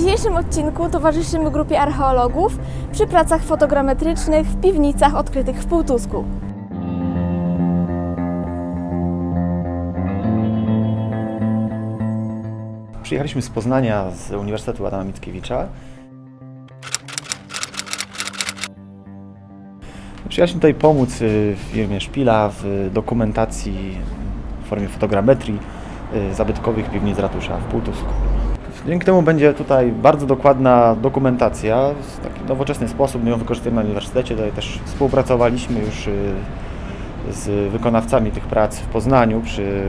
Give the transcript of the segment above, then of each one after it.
dzisiejszym odcinku towarzyszymy grupie archeologów przy pracach fotogrametrycznych w piwnicach odkrytych w Półtusku. Przyjechaliśmy z Poznania, z Uniwersytetu Adama Mickiewicza. Przyjechaliśmy tutaj pomóc y, firmie Szpila w dokumentacji w formie fotogrametrii y, zabytkowych piwnic ratusza w Półtusku. Dzięki temu będzie tutaj bardzo dokładna dokumentacja. W taki nowoczesny sposób my ją wykorzystujemy na uniwersytecie. Tutaj też współpracowaliśmy już y, z wykonawcami tych prac w Poznaniu przy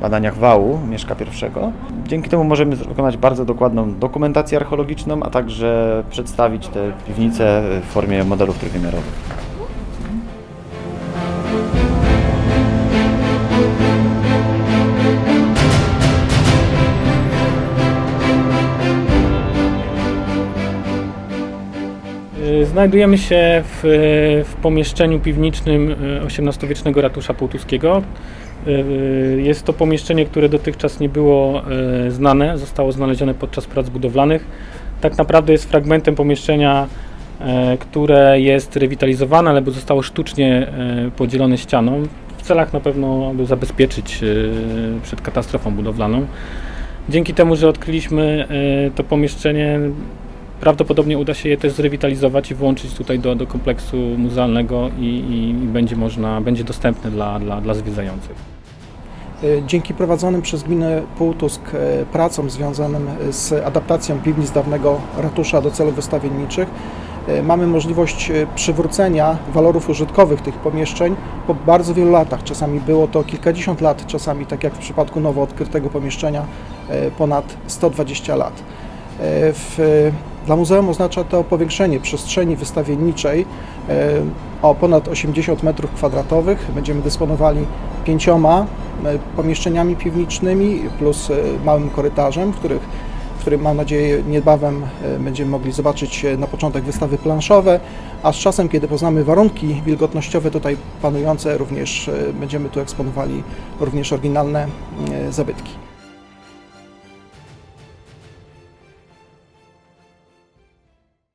badaniach wału Mieszka I. Dzięki temu możemy wykonać bardzo dokładną dokumentację archeologiczną, a także przedstawić te piwnice w formie modelów trójwymiarowych. Znajdujemy się w, w pomieszczeniu piwniczym y, XVIII-wiecznego ratusza półtuskiego. Y, Jest to pomieszczenie, które dotychczas nie było y, znane, zostało znalezione podczas prac budowlanych. Tak naprawdę jest fragmentem pomieszczenia, które jest rewitalizowane, ale zostało sztucznie podzielone ścianą w celach na pewno, aby zabezpieczyć y, przed katastrofą budowlaną. Dzięki temu, że odkryliśmy to pomieszczenie, Prawdopodobnie uda się je też zrewitalizować i włączyć tutaj do, do kompleksu muzealnego i, i, i będzie można, będzie dostępne dla, dla, dla zwiedzających. E, Dzięki prowadzonym przez gminę Półtusk e, pracom związanym z adaptacją piwnic dawnego ratusza do celów wystawienniczych e, mamy możliwość e, przywrócenia walorów użytkowych tych pomieszczeń po bardzo wielu latach. Czasami było to kilkadziesiąt lat, czasami tak jak w przypadku nowo odkrytego pomieszczenia e, ponad 120 lat. E, W, dla muzeum oznacza to powiększenie przestrzeni wystawienniczej e, o ponad 80 m2. Będziemy dysponowali pięcioma e, pomieszczeniami piwnicznymi plus e, małym korytarzem, w, których, w którym mam nadzieję niebawem będziemy mogli zobaczyć na początek wystawy planszowe, a z czasem, kiedy poznamy warunki wilgotnościowe tutaj panujące, również będziemy tu eksponowali również oryginalne zabytki.